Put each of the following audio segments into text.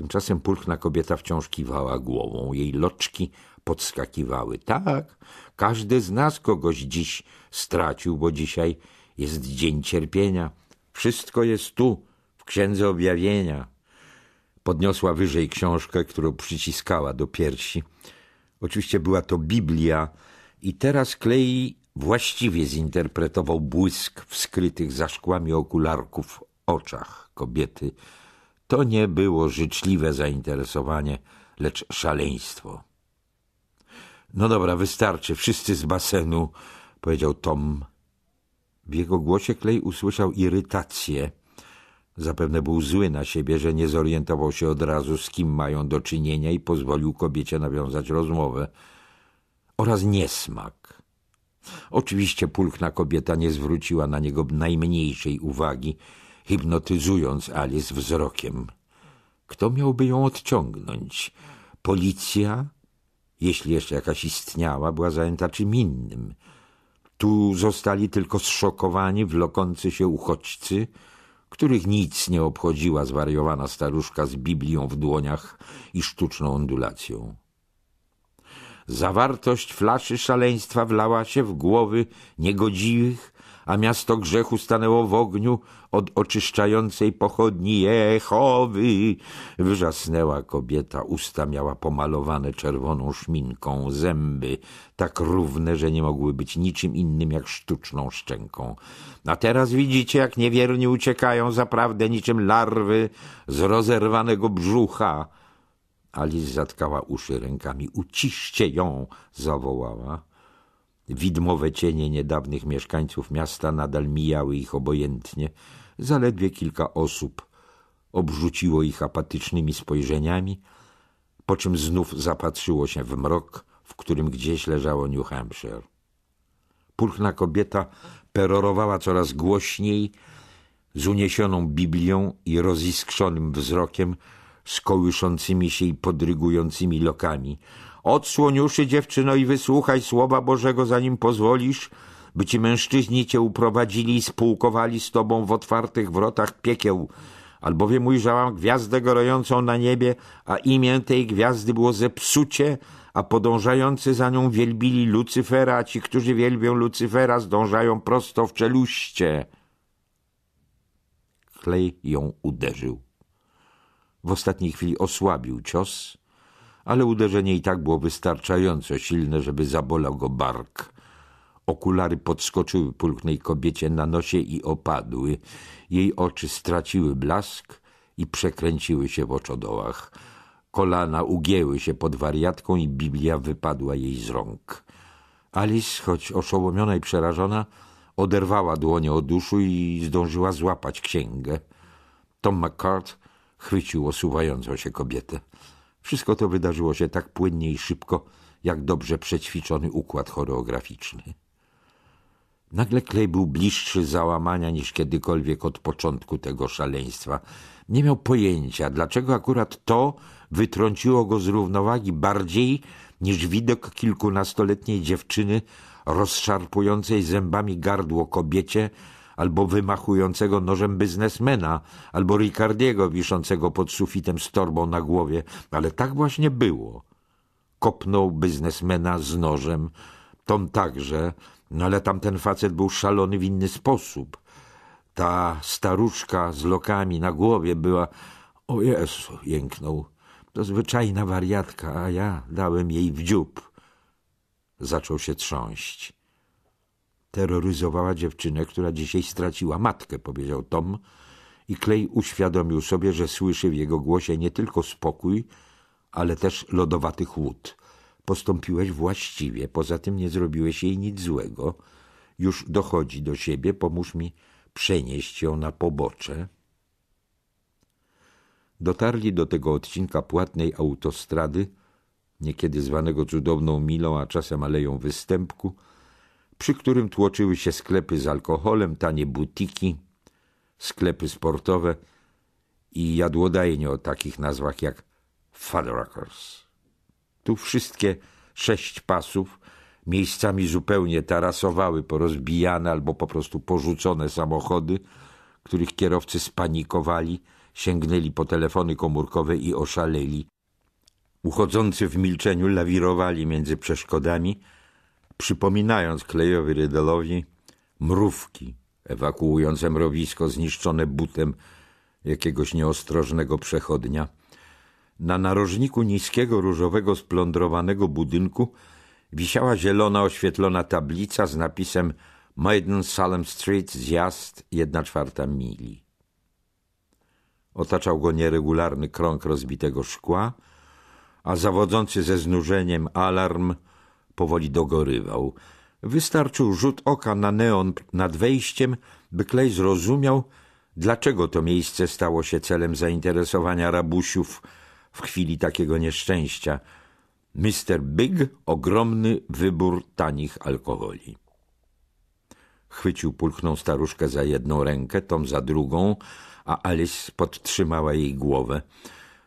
Tymczasem pulchna kobieta wciąż kiwała głową. Jej loczki podskakiwały. Tak, każdy z nas kogoś dziś stracił, bo dzisiaj jest dzień cierpienia. Wszystko jest tu, w Księdze Objawienia. Podniosła wyżej książkę, którą przyciskała do piersi. Oczywiście była to Biblia i teraz Klei właściwie zinterpretował błysk w skrytych za szkłami okularków oczach kobiety. To nie było życzliwe zainteresowanie, lecz szaleństwo. No dobra, wystarczy, wszyscy z basenu, powiedział Tom. W jego głosie Klej usłyszał irytację. Zapewne był zły na siebie, że nie zorientował się od razu, z kim mają do czynienia i pozwolił kobiecie nawiązać rozmowę. Oraz niesmak. Oczywiście pulchna kobieta nie zwróciła na niego najmniejszej uwagi, hipnotyzując Alice wzrokiem. Kto miałby ją odciągnąć? Policja? Jeśli jeszcze jakaś istniała, była zajęta czym innym. Tu zostali tylko zszokowani, wlokący się uchodźcy, których nic nie obchodziła zwariowana staruszka z Biblią w dłoniach i sztuczną ondulacją. Zawartość flaszy szaleństwa wlała się w głowy niegodziwych, a miasto grzechu stanęło w ogniu od oczyszczającej pochodni Jehowy. Wrzasnęła kobieta, usta miała pomalowane czerwoną szminką, zęby tak równe, że nie mogły być niczym innym jak sztuczną szczęką. A teraz widzicie, jak niewierni uciekają zaprawdę niczym larwy z rozerwanego brzucha. Alice zatkała uszy rękami. Uciszcie ją, zawołała. Widmowe cienie niedawnych mieszkańców miasta nadal mijały ich obojętnie. Zaledwie kilka osób obrzuciło ich apatycznymi spojrzeniami, po czym znów zapatrzyło się w mrok, w którym gdzieś leżało New Hampshire. Pulchna kobieta perorowała coraz głośniej, z uniesioną Biblią i roziskrzonym wzrokiem, z kołyszącymi się i podrygującymi lokami. Odsłoń uszy, dziewczyno, i wysłuchaj słowa Bożego, zanim pozwolisz, by ci mężczyźni cię uprowadzili i spółkowali z tobą w otwartych wrotach piekieł, albowiem ujrzałam gwiazdę gorącą na niebie, a imię tej gwiazdy było zepsucie, a podążający za nią wielbili Lucyfera, a ci, którzy wielbią Lucyfera, zdążają prosto w czeluście. Klej ją uderzył. W ostatniej chwili osłabił cios, ale uderzenie i tak było wystarczająco silne, żeby zabolał go bark. Okulary podskoczyły pulchnej kobiecie na nosie i opadły. Jej oczy straciły blask i przekręciły się w oczodołach. Kolana ugięły się pod wariatką i Biblia wypadła jej z rąk. Alice, choć oszołomiona i przerażona, oderwała dłonie od uszu i zdążyła złapać księgę. Tom McCart chwycił osuwającą się kobietę. Wszystko to wydarzyło się tak płynnie i szybko, jak dobrze przećwiczony układ choreograficzny. Nagle Klej był bliższy załamania niż kiedykolwiek od początku tego szaleństwa. Nie miał pojęcia, dlaczego akurat to wytrąciło go z równowagi bardziej niż widok kilkunastoletniej dziewczyny rozszarpującej zębami gardło kobiecie, albo wymachującego nożem biznesmena, albo Ricardiego wiszącego pod sufitem z torbą na głowie, ale tak właśnie było. Kopnął biznesmena z nożem, Tom także, no ale tamten facet był szalony w inny sposób. Ta staruszka z lokami na głowie była... O Jezu, jęknął. To zwyczajna wariatka, a ja dałem jej w dziób. Zaczął się trząść. Terroryzowała dziewczynę, która dzisiaj straciła matkę, powiedział Tom i Clay uświadomił sobie, że słyszy w jego głosie nie tylko spokój, ale też lodowaty chłód. Postąpiłeś właściwie, poza tym nie zrobiłeś jej nic złego. Już dochodzi do siebie, pomóż mi przenieść ją na pobocze. Dotarli do tego odcinka płatnej autostrady, niekiedy zwanego cudowną milą, a czasem aleją występku, przy którym tłoczyły się sklepy z alkoholem, tanie butiki, sklepy sportowe i jadłodajnie o takich nazwach jak Fuddruckers. Tu wszystkie sześć pasów miejscami zupełnie tarasowały porozbijane albo po prostu porzucone samochody, których kierowcy spanikowali sięgnęli po telefony komórkowe i oszaleli. Uchodzący w milczeniu lawirowali między przeszkodami, przypominając Klejowi Rydelowi mrówki ewakuujące mrowisko zniszczone butem jakiegoś nieostrożnego przechodnia. Na narożniku niskiego, różowego, splądrowanego budynku wisiała zielona, oświetlona tablica z napisem Maiden Salem Street, zjazd jedna czwarta mili. Otaczał go nieregularny krąg rozbitego szkła, a zawodzący ze znużeniem alarm powoli dogorywał. Wystarczył rzut oka na neon nad wejściem, by Klej zrozumiał, dlaczego to miejsce stało się celem zainteresowania rabusiów w chwili takiego nieszczęścia. Mr. Big ogromny wybór tanich alkoholi. Chwycił pulchną staruszkę za jedną rękę, Tom za drugą, a Alice podtrzymała jej głowę.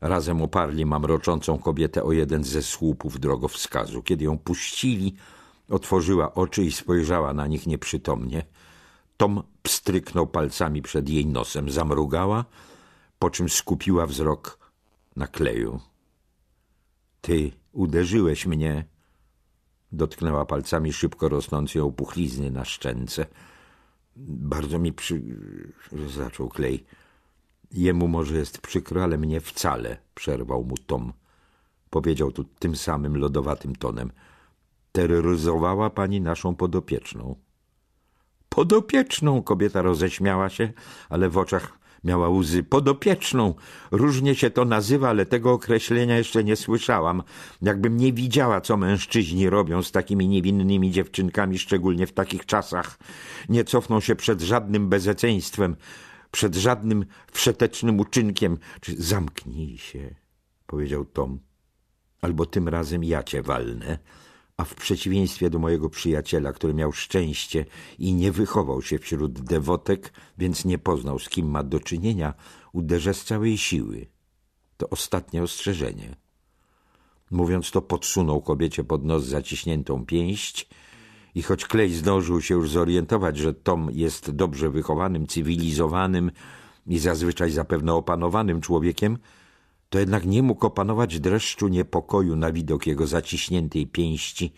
Razem oparli mamroczącą kobietę o jeden ze słupów drogowskazu. Kiedy ją puścili, otworzyła oczy i spojrzała na nich nieprzytomnie. Tom pstryknął palcami przed jej nosem, zamrugała, po czym skupiła wzrok na kleju. Ty uderzyłeś mnie, dotknęła palcami szybko rosnącej opuchlizny na szczęce. Bardzo mi przy... zaczął klej. Jemu może jest przykro, ale mnie wcale, przerwał mu Tom. Powiedział tu tym samym lodowatym tonem. Terroryzowała pani naszą podopieczną. Podopieczną, kobieta roześmiała się, ale w oczach miała łzy. Podopieczną. Różnie się to nazywa, ale tego określenia jeszcze nie słyszałam. Jakbym nie widziała, co mężczyźni robią z takimi niewinnymi dziewczynkami, szczególnie w takich czasach. Nie cofną się przed żadnym bezeceństwem przed żadnym wszetecznym uczynkiem. Czy zamknij się, powiedział Tom, albo tym razem ja cię walnę. A w przeciwieństwie do mojego przyjaciela, który miał szczęście i nie wychował się wśród dewotek, więc nie poznał, z kim ma do czynienia, uderzę z całej siły. To ostatnie ostrzeżenie. Mówiąc to, podsunął kobiecie pod nos zaciśniętą pięść i choć Klej zdążył się już zorientować, że Tom jest dobrze wychowanym, cywilizowanym i zazwyczaj zapewne opanowanym człowiekiem, to jednak nie mógł opanować dreszczu niepokoju na widok jego zaciśniętej pięści,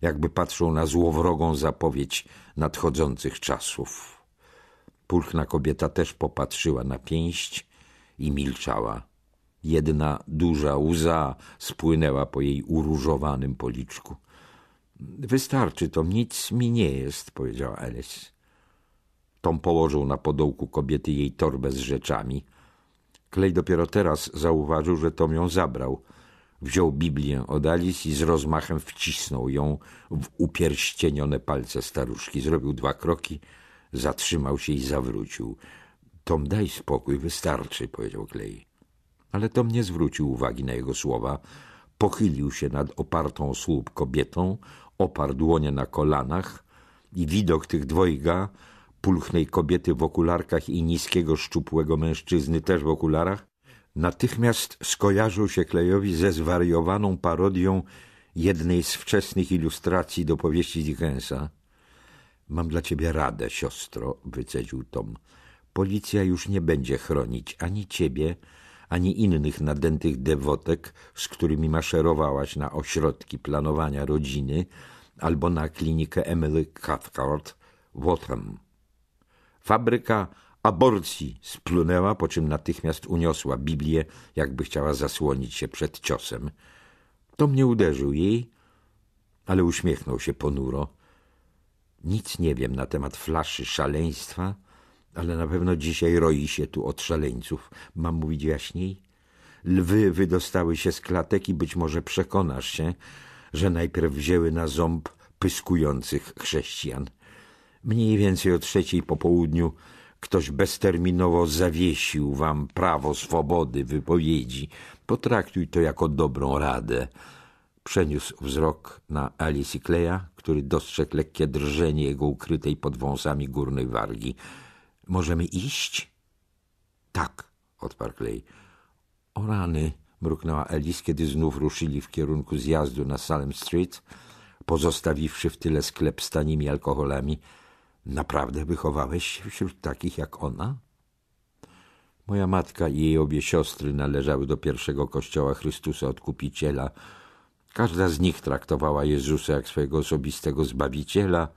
jakby patrzył na złowrogą zapowiedź nadchodzących czasów. Pulchna kobieta też popatrzyła na pięść i milczała. Jedna duża łza spłynęła po jej uróżowanym policzku. Wystarczy to, nic mi nie jest, powiedziała Alice. Tom położył na podołku kobiety jej torbę z rzeczami. Klej dopiero teraz zauważył, że Tom ją zabrał. Wziął Biblię od Alice i z rozmachem wcisnął ją w upierścienione palce staruszki. Zrobił dwa kroki, zatrzymał się i zawrócił. Tom, daj spokój, wystarczy, powiedział Klej. Ale Tom nie zwrócił uwagi na jego słowa. Pochylił się nad opartą o słup kobietą, oparł dłonie na kolanach i widok tych dwojga, pulchnej kobiety w okularkach i niskiego, szczupłego mężczyzny też w okularach, natychmiast skojarzył się Klejowi ze zwariowaną parodią jednej z wczesnych ilustracji do powieści Dickensa. Mam dla ciebie radę, siostro, wycedził Tom. Policja już nie będzie chronić ani ciebie, ani innych nadętych dewotek, z którymi maszerowałaś na ośrodki planowania rodziny albo na klinikę Emily Cathcart w Waltham. Fabryka aborcji splunęła, po czym natychmiast uniosła Biblię, jakby chciała zasłonić się przed ciosem. Tom nie uderzył jej, ale uśmiechnął się ponuro. Nic nie wiem na temat flaszy szaleństwa, ale na pewno dzisiaj roi się tu od szaleńców. Mam mówić jaśniej? Lwy wydostały się z klatek i być może przekonasz się, że najpierw wzięły na ząb pyskujących chrześcijan. Mniej więcej o trzeciej po południu ktoś bezterminowo zawiesił wam prawo swobody wypowiedzi. Potraktuj to jako dobrą radę. Przeniósł wzrok na Alice Kleja, który dostrzegł lekkie drżenie jego ukrytej pod wąsami górnej wargi. Możemy iść? Tak, odparł Klej. O rany, mruknęła Alice, kiedy znów ruszyli w kierunku zjazdu na Salem Street, pozostawiwszy w tyle sklep z tanimi alkoholami. Naprawdę wychowałeś się wśród takich jak ona? Moja matka i jej obie siostry należały do pierwszego kościoła Chrystusa Odkupiciela. Każda z nich traktowała Jezusa jak swojego osobistego Zbawiciela,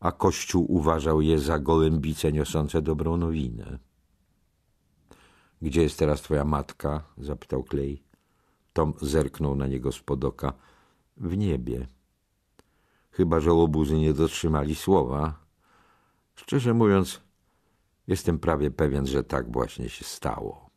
a Kościół uważał je za gołębice niosące dobrą nowinę. Gdzie jest teraz twoja matka? zapytał Klej. Tom zerknął na niego spod oka. W niebie. Chyba, że łobuzy nie dotrzymali słowa. Szczerze mówiąc, jestem prawie pewien, że tak właśnie się stało.